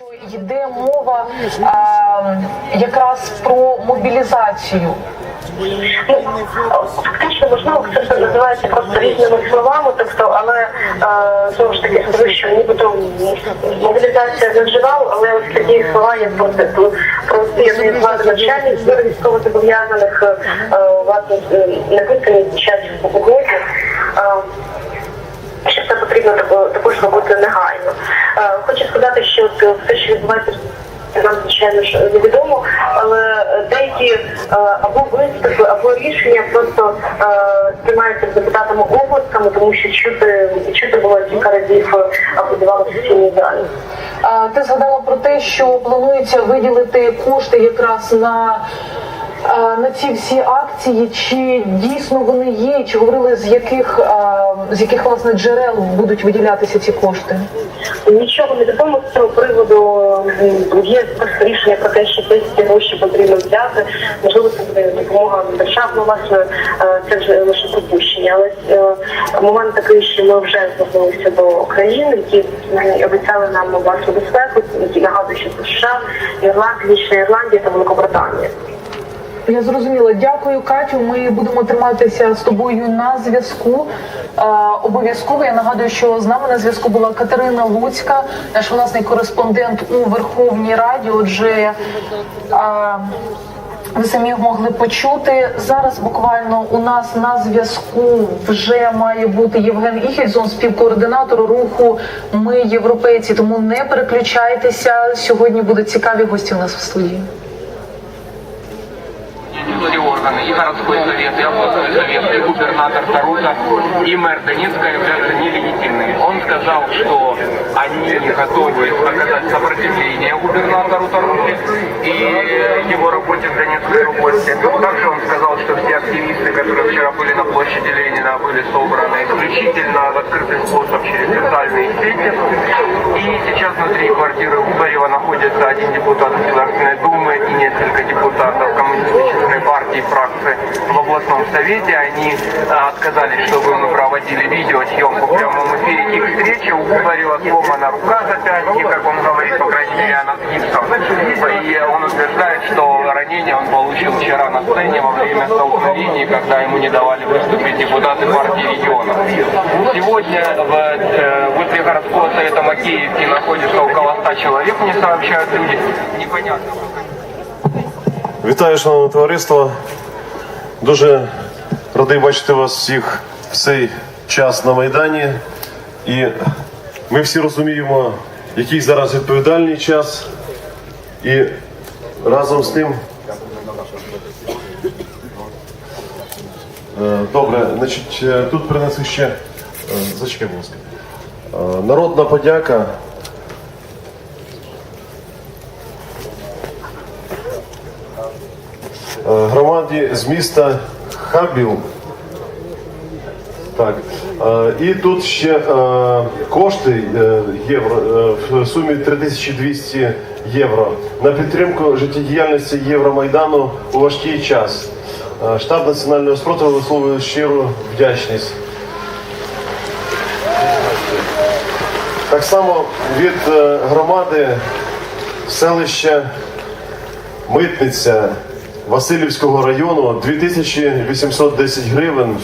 що йде мова а, якраз про мобілізацію. Ну, фактично, можливо, це все називається просто різними словами, тобто, але е, знову ж таки скажу, що нібито мобілізація не вживав, але ось такі слова є про це про спільний влади навчальних збір військовозобов'язаних е, власне написані під час угоди. Е, це потрібно також робити негайно. Е, Хочу сказати, що все, що відбувається нам звичайно ж невідомо, але е, деякі е, або виступи, або рішення просто е, приймаються з депутатами обласками, тому що чути чути було кілька разів е, аплодували в сесійній залі. Ти згадала про те, що планується виділити кошти якраз на. А, На ці всі акції, чи дійсно вони є, чи говорили з яких з яких власне джерел будуть виділятися ці кошти? Нічого не відомо з цього приводу. Є рішення про те, що десь ці гроші потрібно взяти. Можливо, це буде допомога державна, власне, е, це вже лише припущення. Але е, момент такий, що ми вже звернулися до країн, які обіцяли нам власну безпеку, які нагадую, що це США, Ірландія, Ірландія та Великобританія. Я зрозуміла. Дякую, Катю. Ми будемо триматися з тобою на зв'язку. Обов'язково я нагадую, що з нами на зв'язку була Катерина Луцька, наш власний кореспондент у Верховній Раді. Отже, е, ви самі могли почути зараз. Буквально у нас на зв'язку вже має бути Євген Іхельзон, співкоординатор руху Ми європейці. Тому не переключайтеся. Сьогодні будуть цікаві гості у нас в студії. Все органы, и городской совет, и областной совет, и губернатор Тарута, и мэр Донецка являются нелегитимными. Он сказал, что они готовы оказать сопротивление губернатору Таруте и его работе в Донецкой области. Также он сказал, что все активисты, которые вчера были на площади Ленина, были собраны исключительно в открытый способ через социальные сети. И сейчас внутри квартиры Угарева находится один депутат Государственной Думы и несколько депутатов коммунистической партии фракции в областном совете. Они э, отказались, чтобы мы проводили видеосъемку в прямом эфире их встречи. У Губарева сломана рука запястье, как он говорит, по крайней мере, она с гипсом. И он утверждает, что ранение он получил вчера на сцене во время столкновений, когда ему не давали выступить депутаты партии регионов. Сегодня в, э, возле городского совета Макеевки находится около 100 человек, мне сообщают люди. Непонятно. Вітаю, шановне товариство. Дуже радий бачити вас всіх в цей час на Майдані. І ми всі розуміємо, який зараз відповідальний час. І разом з тим. Добре, значить, е, тут принесли ще. е, Зачекай, будь ласка. Е, Народна подяка. Е, громаді з міста Хабіл. Так. Е, І тут ще е, кошти е, євро е, в сумі 3200 євро на підтримку життєдіяльності Євромайдану у важкий час. Е, Штаб національного спротиву висловлює щиру вдячність. Так само від е, громади селища Митниця Васильівського району 2810 гривень.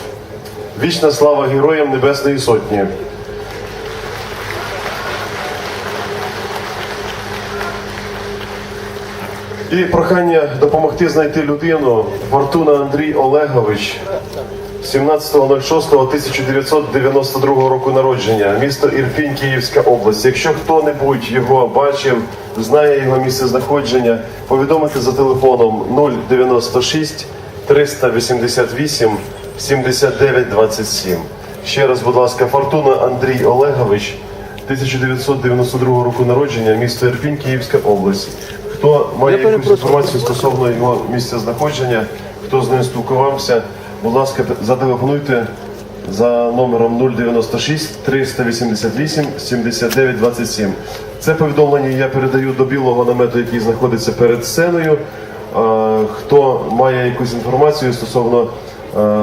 Вічна слава Героям Небесної Сотні. І прохання допомогти знайти людину Фортуна Андрій Олегович 17.06.1992 року народження, місто Ірпінь, Київська область. Якщо хто-небудь його бачив, знає його місце знаходження, повідомити за телефоном 096 388 79 27. Ще раз, будь ласка, Фортуна Андрій Олегович, 1992 року народження, місто Ірпінь, Київська область. Хто має якусь інформацію стосовно його місця знаходження, хто з ним спілкувався, будь ласка, зателефонуйте за номером 096 388 79 27. Це повідомлення я передаю до білого намету, який знаходиться перед сценою. Хто має якусь інформацію стосовно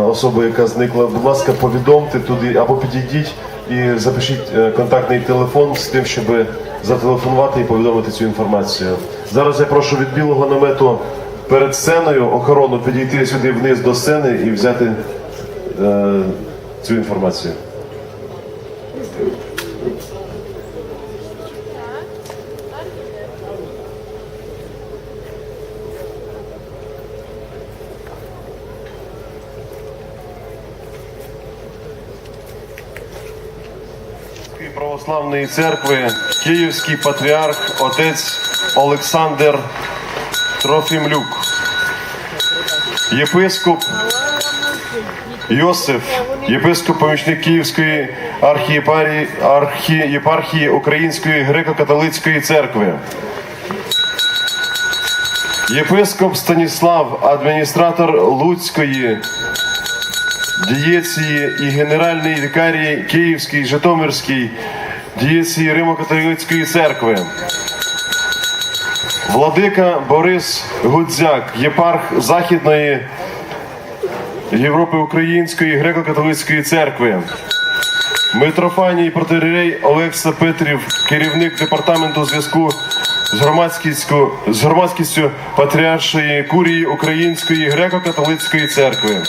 особи, яка зникла, будь ласка, повідомте туди або підійдіть і запишіть е, контактний телефон з тим, щоб зателефонувати і повідомити цю інформацію. Зараз я прошу від білого намету перед сценою охорону підійти сюди вниз до сцени і взяти е, цю інформацію. Київської православної церкви Київський патріарх отець Олександр Трофімлюк, єпископ Йосиф, єпископ помічник Київської архієпархії, архієпархії Української греко-католицької церкви. Єпископ Станіслав, адміністратор Луцької дієції і генеральний вікарії Київській, Житомирській дієції Римо-католицької церкви. Владика Борис Гудзяк, єпарх Західної Європи Української греко-католицької церкви. Митрофаній протирей Олекса Петрів, керівник департаменту зв'язку з з громадськістю Патріаршої курії Української греко-католицької церкви.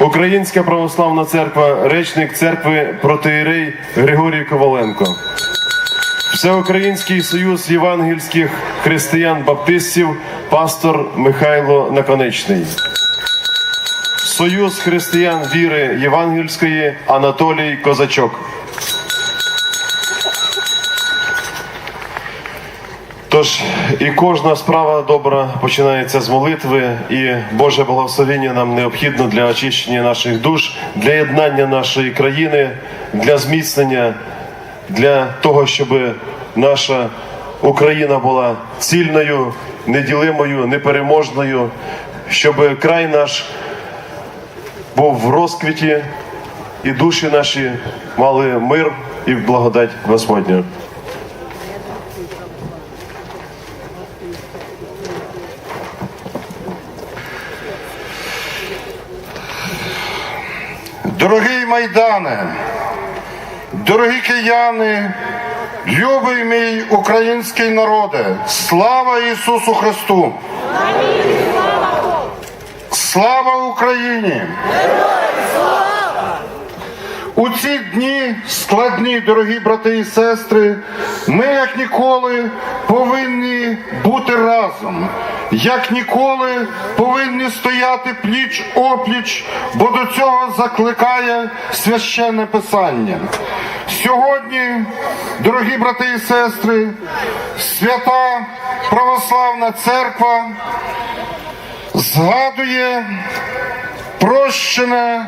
Українська православна церква, речник церкви протеєрей Григорій Коваленко. Всеукраїнський союз євангельських християн-баптистів, пастор Михайло Наконечний. Союз християн віри євангельської Анатолій Козачок. Тож і кожна справа добра починається з молитви, і Боже благословення нам необхідно для очищення наших душ, для єднання нашої країни, для зміцнення, для того, щоб наша Україна була цільною, неділимою, непереможною, щоб край наш був в розквіті, і душі наші мали мир і благодать Господню. Майдане, дорогі кияни, любий мій український народе, слава Ісусу Христу! Слава Україні! У ці дні складні, дорогі брати і сестри, ми як ніколи повинні бути разом, як ніколи повинні стояти пліч опліч, бо до цього закликає священне писання. Сьогодні, дорогі брати і сестри, свята православна церква згадує прощене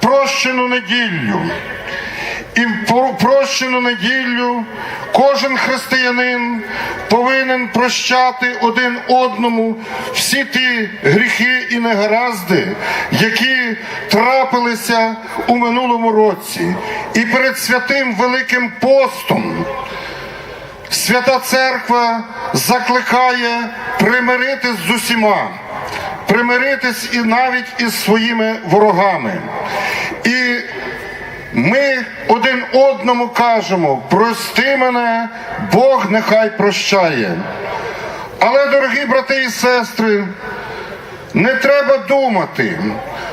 прощену неділю. І в про- прощену неділю кожен християнин повинен прощати один одному всі ті гріхи і негаразди, які трапилися у минулому році. І перед святим Великим постом Свята Церква закликає примиритись з усіма, примиритись і навіть із своїми ворогами. І ми один одному кажемо: прости мене, Бог нехай прощає. Але, дорогі брати і сестри, не треба думати,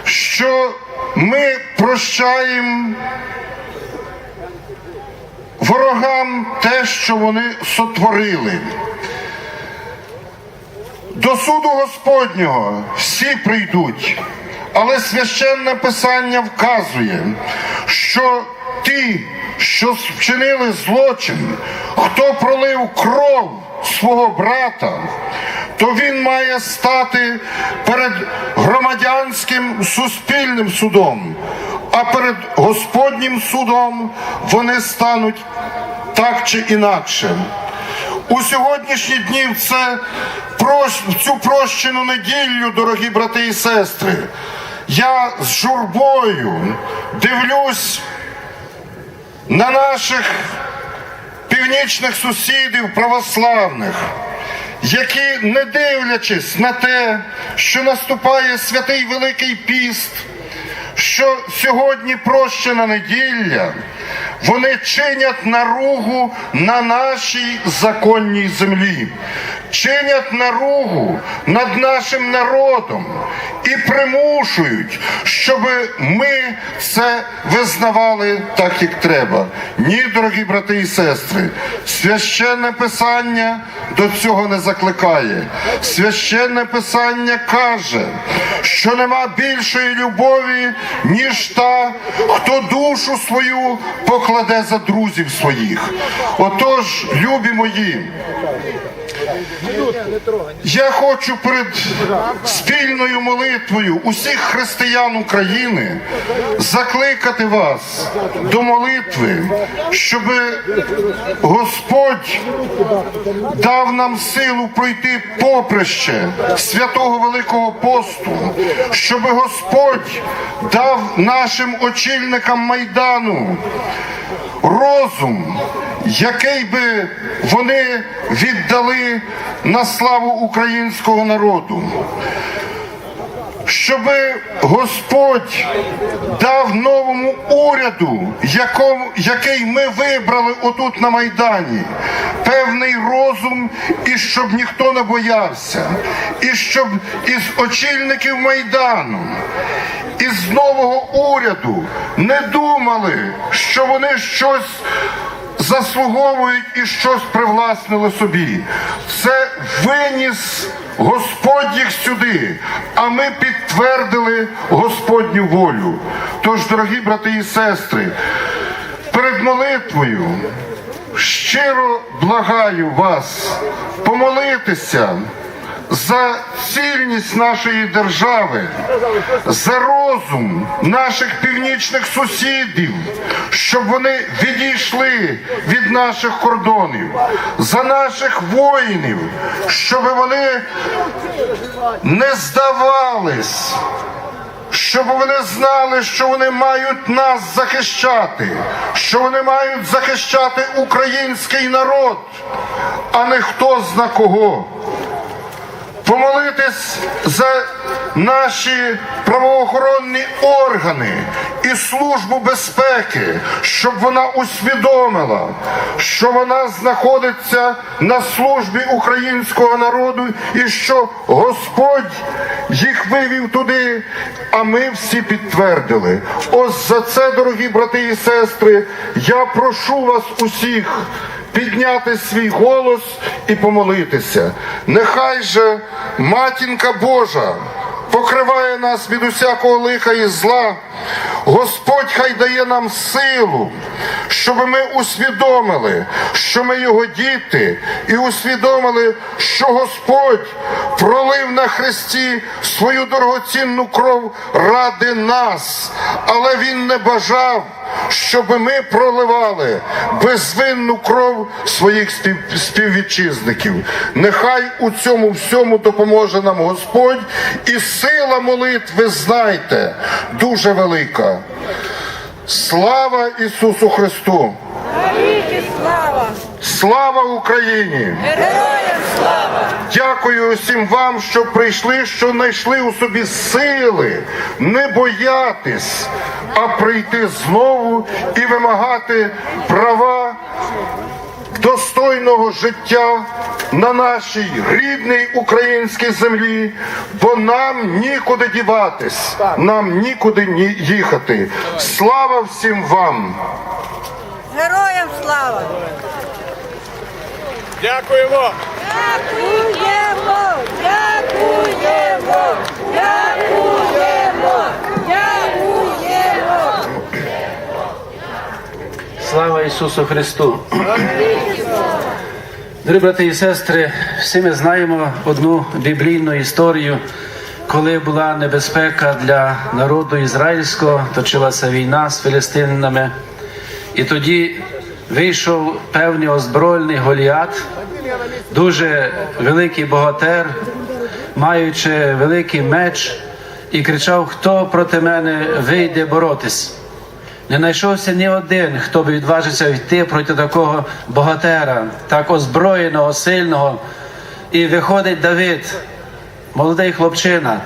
що ми прощаємо ворогам те, що вони сотворили. До суду Господнього всі прийдуть, але священне писання вказує, що ті, що вчинили злочин, хто пролив кров свого брата, то він має стати перед громадянським суспільним судом, а перед Господнім судом вони стануть так чи інакше. У сьогоднішні дні в це в цю прощену неділю, дорогі брати і сестри, я з журбою дивлюсь на наших північних сусідів православних, які, не дивлячись на те, що наступає святий Великий піст, що сьогодні прощена неділя, Вони чинять наругу на нашій законній землі, чинять наругу над нашим народом і примушують, щоб ми це визнавали так, як треба. Ні, дорогі брати і сестри, священне писання до цього не закликає. Священне писання каже, що нема більшої любові, ніж та, хто душу свою покладе за друзів своїх. Отож, любі мої. Я хочу перед спільною молитвою усіх християн України закликати вас до молитви, щоб Господь дав нам силу пройти поприще святого Великого посту, щоб Господь дав нашим очільникам майдану розум, який би вони віддали на славу українського народу. Щоб Господь дав новому уряду, якому, який ми вибрали отут на Майдані, певний розум, і щоб ніхто не боявся, і щоб із очільників Майдану, із нового уряду не думали, що вони щось заслуговують і щось привласнили собі. Це виніс Господь їх сюди, а ми підтвердили Господню волю. Тож, дорогі брати і сестри, перед молитвою щиро благаю вас помолитися за цільність нашої держави, за розум наших північних сусідів, щоб вони відійшли від наших кордонів, за наших воїнів, щоб вони не здавались. Щоб вони знали, що вони мають нас захищати, що вони мають захищати український народ, а не хто зна кого помолитись за наші правоохоронні органи і службу безпеки, щоб вона усвідомила, що вона знаходиться на службі українського народу і що Господь їх вивів туди, а ми всі підтвердили. Ось за це, дорогі брати і сестри, я прошу вас усіх підняти свій голос і помолитися. Нехай же матінка Божа покриває нас від усякого лиха і зла. Господь хай дає нам силу, щоб ми усвідомили, що ми його діти, і усвідомили, що Господь пролив на Христі свою дорогоцінну кров ради нас, але Він не бажав, щоб ми проливали безвинну кров своїх співвітчизників. Нехай у цьому всьому допоможе нам Господь, і сила молитви, знайте, дуже велика. Слава Ісусу Христу! Слава! Слава Україні! Героям слава! Дякую усім вам, що прийшли, що знайшли у собі сили не боятись, а прийти знову і вимагати права достойного життя на нашій рідній українській землі, бо нам нікуди діватись, нам нікуди ні їхати. Слава всім вам! Героям слава! Дякуємо! Дякуємо! Дякуємо! Дякуємо! Дякуємо! Слава Ісусу Христу! Дорогі брати і сестри, всі ми знаємо одну біблійну історію, коли була небезпека для народу ізраїльського, точилася війна з філістинами, і тоді вийшов певний озброєний Голіат, дуже великий богатир, маючи великий меч, і кричав: Хто проти мене вийде боротись? Не знайшовся ні один, хто би відважився йти проти такого богатера, так озброєного, сильного. І виходить Давид, молодий хлопчина,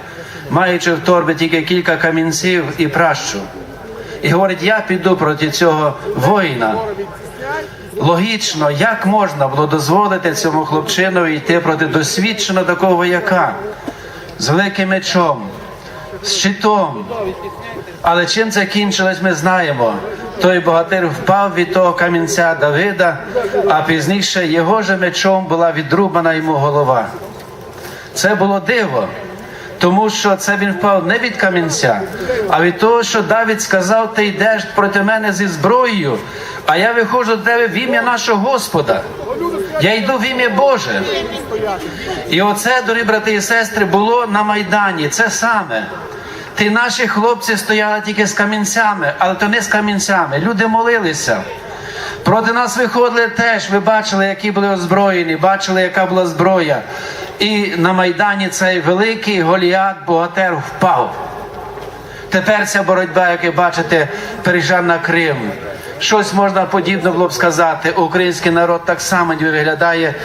маючи в торбі тільки кілька камінців і пращу. і говорить, я піду проти цього воїна. Логічно, як можна було дозволити цьому хлопчинові йти проти досвідченого такого вояка з великим мечом, з щитом. Але чим це кінчилось, ми знаємо. Той богатир впав від того камінця Давида, а пізніше його же мечом була відрубана йому голова. Це було диво, тому що це він впав не від камінця, а від того, що Давид сказав: Ти йдеш проти мене зі зброєю, а я виходжу до тебе в ім'я нашого Господа. Я йду в ім'я Боже. І оце, дорогі брати і сестри, було на Майдані. Це саме. Ті наші хлопці стояли тільки з камінцями, але то не з камінцями. Люди молилися. Проти нас виходили теж. Ви бачили, які були озброєні, бачили, яка була зброя. І на Майдані цей великий Голіат Богатер впав. Тепер ця боротьба, як ви бачите, переїжджав на Крим. Щось можна подібне було б сказати. Український народ так само виглядає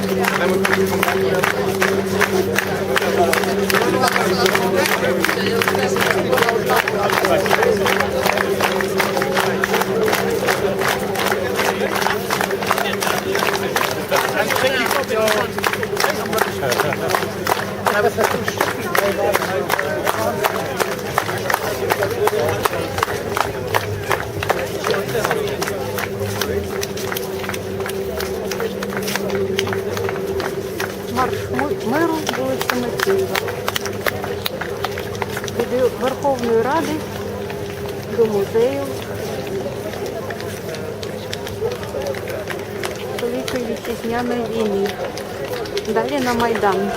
Thank you. Великої вітчизняної війни. Далі на Майдан.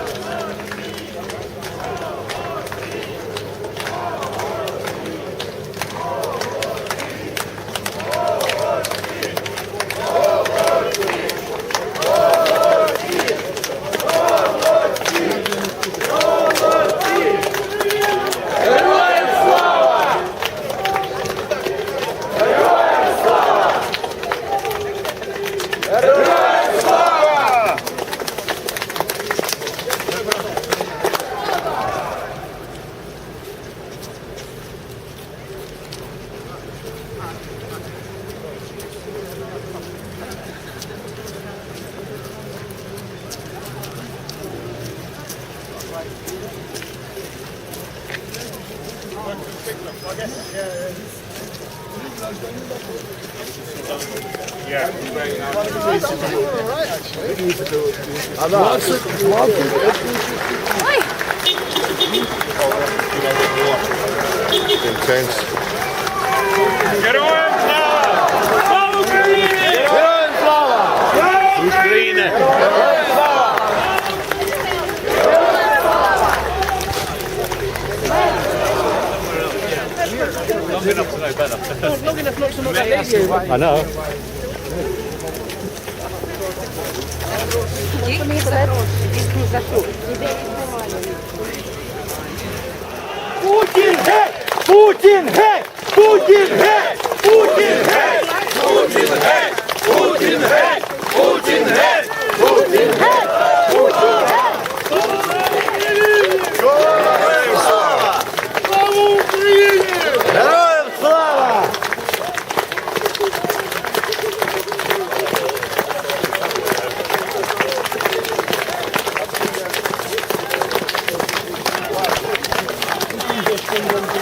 right now. Intense. Героям слава! Слава Україні! Героям! Long enough to know better. Long enough not to know that I know. Путін геть! Путін геть! Путін геть! Путін геть! Путін геть! Путін геть! Путін геть! Путін геть! Gracias.